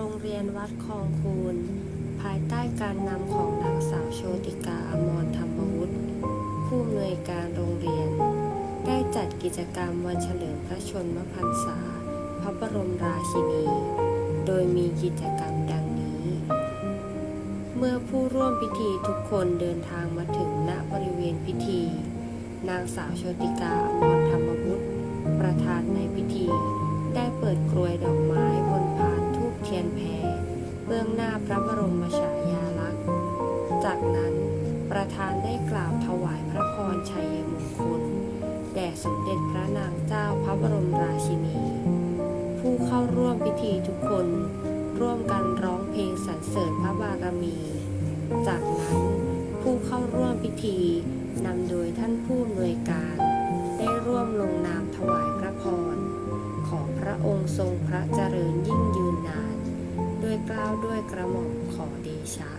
รงเรียนวัดคลองคูนภายใต้การนำของนางสาวโชติกาอมรธรรมวุฒิผู้อำนวยการโรงเรียน ได้จัดกิจกรรมวันเฉลิมพระชนมพรรษา พระบรมราชินี โดยมีกิจกรรมดังนี้ เมื่อผู้ร่วมพิธีทุกคนเดินทางมาถึงณบริเวณพิธี นางสาวโชติกาอมรธรรมวุฒิ พระบรมฉายาลักษณ์ จากนั้นประธานได้กล่าวถวายพระพรชัยมงคล แด่สมเด็จพระนางเจ้าพระบรมราชินี ผู้เข้าร่วมพิธีทุกคน ร่วมกันร้องเพลงสรรเสริญพระบารมี จากนั้นผู้เข้าร่วมพิธีนำโดยท่านผู้อำนวยการ ได้ร่วมลงนามถวายพระพร ของพระองค์ทรงพระเจริญยิ่งยืนนาน เกล้าวด้วยกระหม่อมขอเดชะ